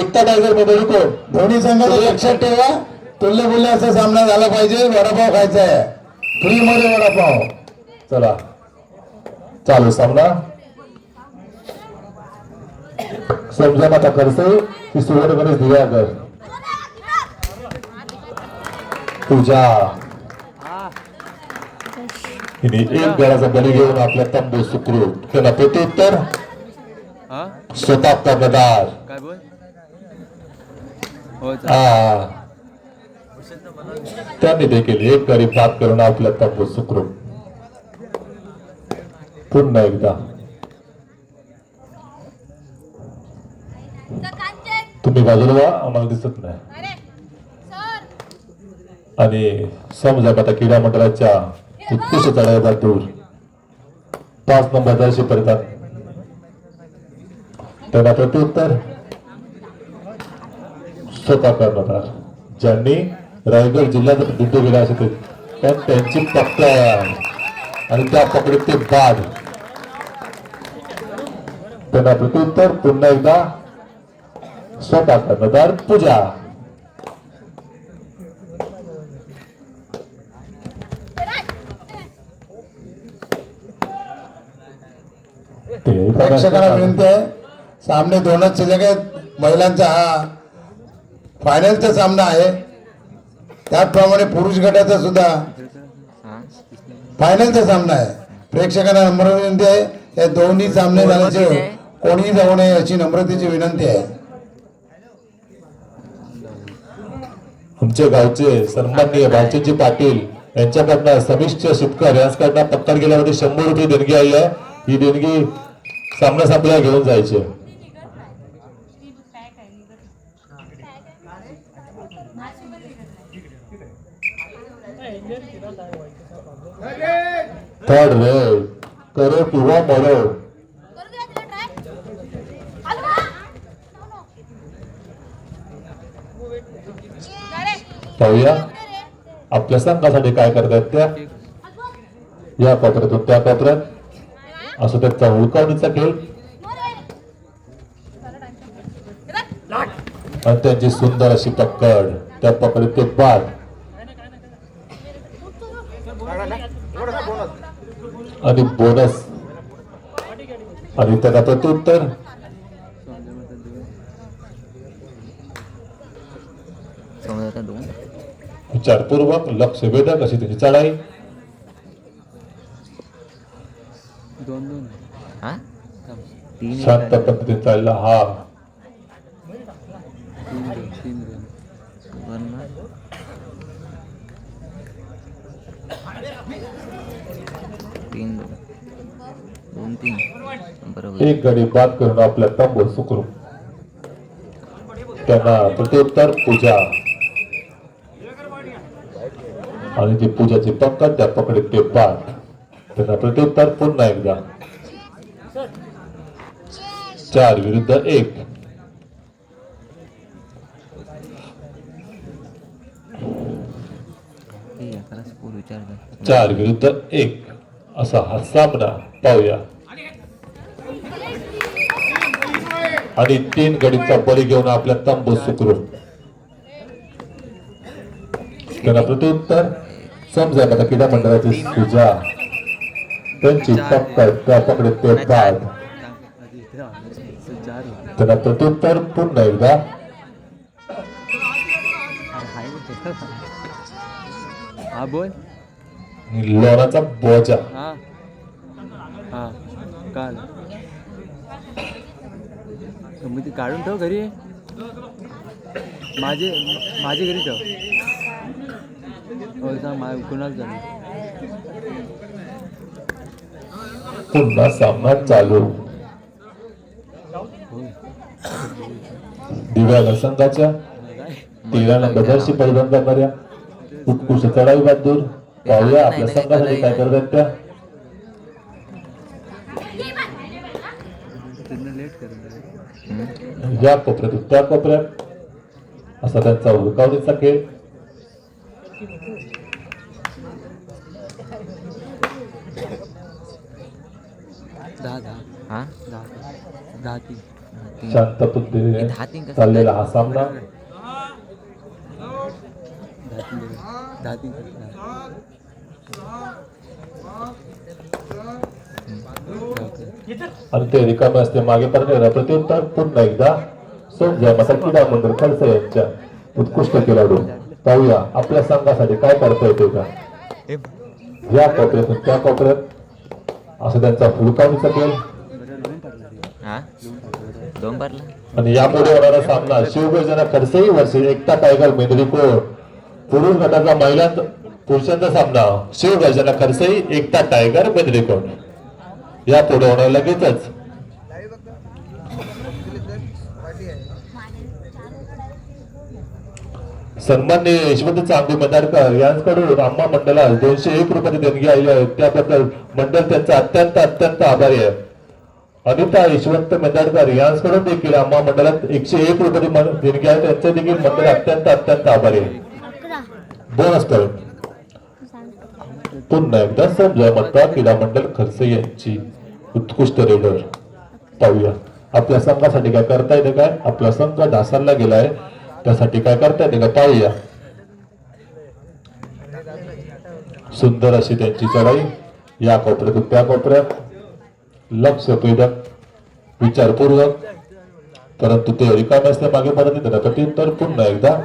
एकटा टायगरमध्ये रुको दोन्ही संघ लक्षात ठेवा तुल्य बोलले असा सामना झाला पाहिजे वडापाव खायचा आहे. फ्री मध्ये वडापाव. चला. चालू सामना. समजा आता करसे की सुवर्ण गणेश दिव्याकर. तुझ्या हिने एक गळाचा बली घेऊन आपल्या तंबू सुखरूप. त्याला प्रत्युत्तर? स्वतः कर्णधार काय बोल? त्यांनी देखील एक गडी प्राप्त करून आपल्या तब्बू सुखरूप. पुन्हा एकदा. तुम्ही बाजूला व्हा आम्हाला दिसत नाही. आणि समजा आता क्रीडा मंडळाच्या उत्कृष्ट चढाईचा दूर पाच नंबर दर्शी त्यांना प्रत्युत्तर. स्वतः करणार ज्यांनी रायगड जिल्ह्यात बिंदू गेला असे पण त्यांची पकड आणि त्या पकडीत ते बाद. त्यांना प्रत्युत्तर पुन्हा एकदा स्वतः कर्णधार पूजा प्रेक्षकांना विनंती आहे सामने दोनच शिल्लक आहेत. महिलांचा हा फायनलचा सामना आहे. त्याचप्रमाणे पुरुष गटाचा सुद्धा. फायनलचा सामना आहे. प्रेक्षकांना नम्र विनंती आहे. या दोन्ही सामने झाल्याचे कोणीही जाऊ नये अशी नम्रतेची विनंती आहे. आमचे गावचे सन्माननीय भालचंदजी पाटील यांच्याकडनं समिष्ट शिपकर यांच्याकडनं पत्तर गेल्यामध्ये शंभर रुपये देणगी आली आहे. ही देणगी सामना संपल्या घेऊन जायचे थर्ड रेड करो किंवा मरो. पाहूया. आपल्या संघासाठी काय करतायत त्या? या कोपऱ्यातून त्या कोपऱ्यात असं त्यांचा हुलकावणीचा खेळ. आणि त्यांची सुंदर अशी पकड. त्या पकडीत ते बाद आणि बोनस. आणि त्याला प्रत्युत्तर विचारपूर्वक लक्ष वेधक अशी त्याची चढाई. शांत पद्धतीने चालला हा तीन दोन तीन दोन वन तीन दोन दोन तीन बरोबर एक गडी बाद करून आपल्या तंबू सुखरू त्यांना प्रत्युत्तर पूजा. आणि ती पूजाची पकड त्या पकडीत ते बाद. त्यांना प्रत्युत्तर पुन्हा एकदा. चार विरुद्ध एक. स्कोर चार विरुद्ध एक. असा हा सामना पाहूया. आणि तीन गडीचा बळी घेऊन आपल्या तंबू सुखरू त्यांना प्रत्युत्तर. समजा आता क्रीडा मंडळाची पूजा त्यांची पकडीत ते बाद. त्यांना प्रत्युत्तर पुन्हा एकदा. हा बोल. लोणाचा बोजा. हा. हा काल. मग ती काढून ठेव घरी. माझे माझे घरी ठेव. हो सांग मा कुणाला झालं पुन्हा सामना चालू. दिव्या संघाच्या काय तेरा नंबर परिधान करणाऱ्या उत्कृष्ट चढाई बहादूर पाहूया आपल्या संघासाठी काय करतात त्या त्यांना लेट कर या कोपऱ्यातून त्या कोपऱ्यात. असा त्यांचा हुलकावणीचा खेळ. हां? शांत पद्धतीने चाललेला हा सामना. आणि ते रिकामे असते मागे पडलेला प्रत्युत्तर पुन्हा एकदा सोमजा माता क्रीडा मंडळ खडसे यांच्या उत्कृष्ट खेळाडू पाहूया आपल्या संघासाठी काय करता येते का? या कोपऱ्यातून त्या कोपऱ्यात असं त्यांचा फुलकावणीचा खेळ आणि यापुढे होणारा सामना शिवगर्जना खडसेही वर्षी एकता टायगर मेंदरीकोट पुरुष गटाचा महिलांचा पुरुषांचा सामना शिवगर्जना खडसेही एकता टायगर मेंदरीकोट यापुढे होणार लगेचच. सन्माननीय यशवंत चांगू मदारकर यांकडून आम्हा मंडळास दोनशे एक रुपयाची देणगी आली आहे. त्याबद्दल मंडळ त्यांचा अत्यंत अत्यंत आभारी आहे. अनिता यशवंत मेंदाडकर यांकडून देखील आम्हा मंडळात एकशे एक रुपयाची देणगी आहे. त्यांचे देखील मंडळ अत्यंत अत्यंत आभारी आहे. बोनस पॉईंट पुन्हा एकदा समजा मत्ता क्रीडा मंडळ खर्चे यांची उत्कृष्ट रेडर. पाहूया. आपल्या संघासाठी काय करता येते काय? आपला संघ ढासरला गेलाय. त्यासाठी काय करता येते का पाहूया. सुंदर अशी त्यांची चढाई. या कोपऱ्यातून त्या कोपऱ्यात. लक्षपूर्वक विचारपूर्वक. परंतु ते रिकामे असल्या मागे परत येते ना तर पुन्हा एकदा.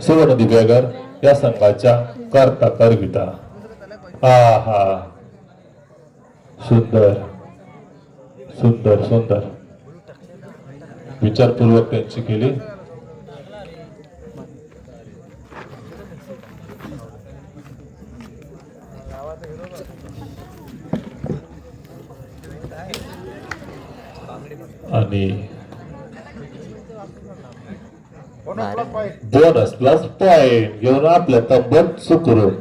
सुवर्ण दिव्यागर या संघाच्या करता करविता. हा हा सुंदर सुंदर सुंदर. विचारपूर्वक त्यांची केली. आणि बोनस प्लस पॉइंट घेऊन आपल्या तब्बत सुखरूप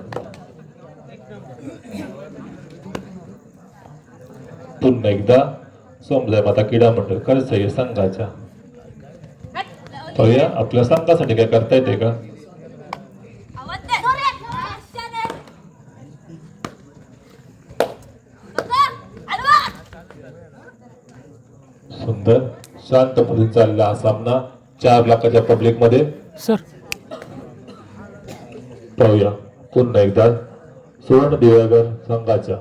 पुन्हा एकदा सोमजाय माता क्रीडा मंडळ करसई संघाच्या. पाहूया आपल्या संघासाठी काय करता येते का? सुंदर शांतपणे चालला हा सामना चार लाखाच्या पब्लिकमध्ये. सर. पाहूया. पुन्हा एकदा सुवर्ण दिव्यागर संघाच्या.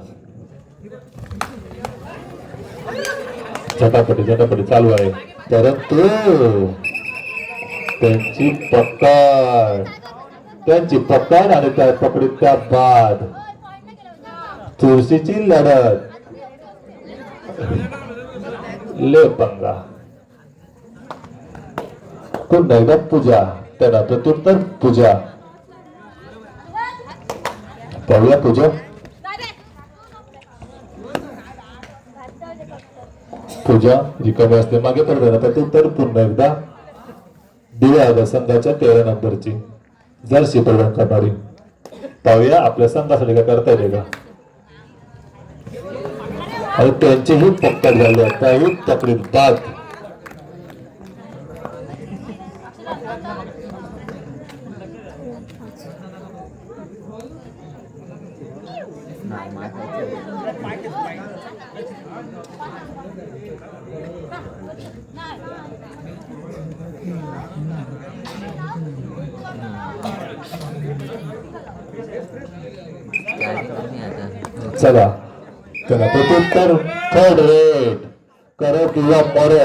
झटापटी झटापटी चालू आहे. परत त्यांची पकड. त्यांची पकड आणि त्या पकडीत त्या बाद तुळशीची लढत. ले पंगा पुन्हा एकदा पूजा. त्यांना प्रत्युत्तर पूजा. पाहूया पूजा. पूजा रिकामी असते मागे पडते ना तर पुन्हा एकदा दिव्या संघाच्या तेरा नंबरची. जर्सी प्रदान करणारी. पाहूया आपल्या संघासाठी काय करता येते का आणि त्यांचीही पक्कड झाली त्याही तकडीत बाद. चला. चला प्रत्युत्तर थर्ड रेट करो किंवा मरो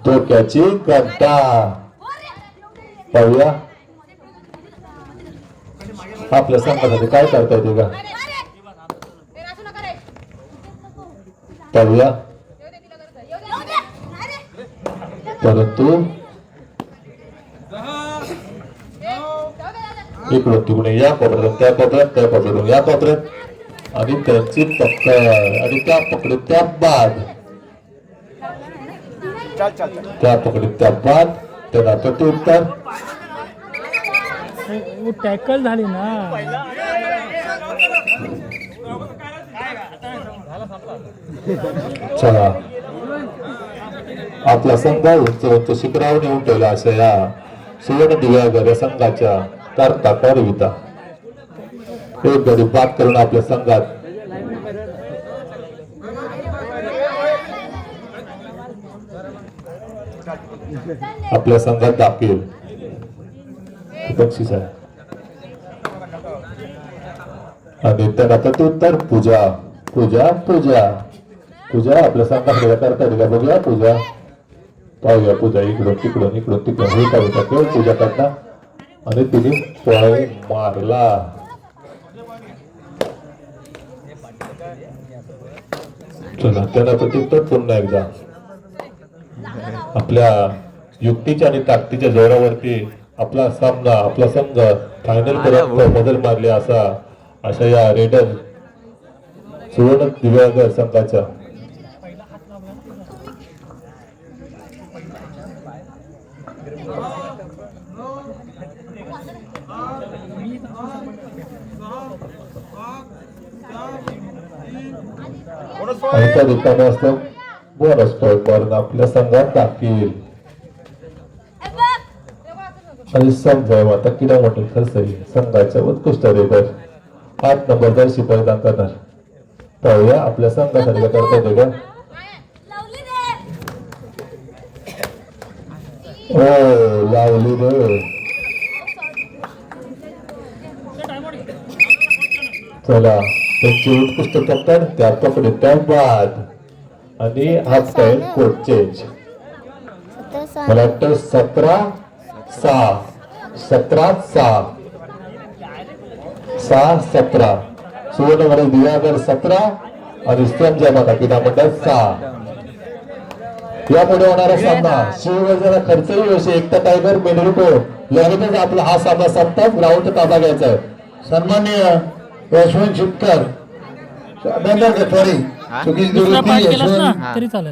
डोक्याची घंटा पाहूया. आपल्या संघासाठी काय करता येते का पाहूया परंतु इकडून तिकडून या कोपऱ्यात त्या कोपऱ्यात त्या कोपऱ्यातून या कोपऱ्यात आणि त्यांची पकड आणि त्या पकडीत त्या बाद. त्या पकडीत त्या बाद. त्यांना प्रत्युत्तर वो टॅकल झाली ना. चला. आपला संघ उंच उंच शिखरावर नेऊन ठेवला असं या सुवर्ण दिव्यागर या संघाच्या करता करविता एक गडी बाद करून आपल्या संघात. आपल्या संघात दाखील बक्षीस आहे. आणि त्यांना प्रत्युत्तर पूजा. पूजा पूजा. पूजा आपल्या संघाकडे करता येईल का? बघूया पूजा. पाहूया पूजा. इकडून तिकडून इकडून तिकडून. हे करूया केवळ पूजा करता. आणि तिने पॉईंट मारला. चला त्यांना प्रत्युत्तर पुन्हा एकदा. आपल्या युक्तीच्या आणि ताकदीच्या जोरावरती आपला सामना आपला संघ फायनल पर्यंत बदल मारले असा अशा या रेडर सुवर्ण दिव्यांगर संघाच्या आणि त्या रिकाम्या बोनस पॉईंट मारून आपल्या संघात दाखल. आणि समजा आता किडा मोठे खर्च संघाच्या उत्कृष्ट रेडर आठ नंबरदार शिपाई दाखवणार पाहूया आपल्या संघासाठी काय करता येते का हो लावली रे. चला त्यांची उत्कृष्ट कप्तान त्या पकडे. टॅग बाद आणि हाफ टाइम कोट चेंज मला वाटतं सतरा सहा. सतरा सहा. सहा सतरा. सुवर्णमध्ये दिव्यागर सतरा आणि माता पिता मंडळ सहा. यापुढे होणारा सामना शिवगर्जना खर्चही वर्षी एकता टायगर मेडरुको लगेचच आपला हा सामना संपतात. ग्राउंड ताबा घ्यायचा आहे. सन्माननीय यशवंत शिपकर. सॉरी चुकीची दुरुस्ती यशवंत.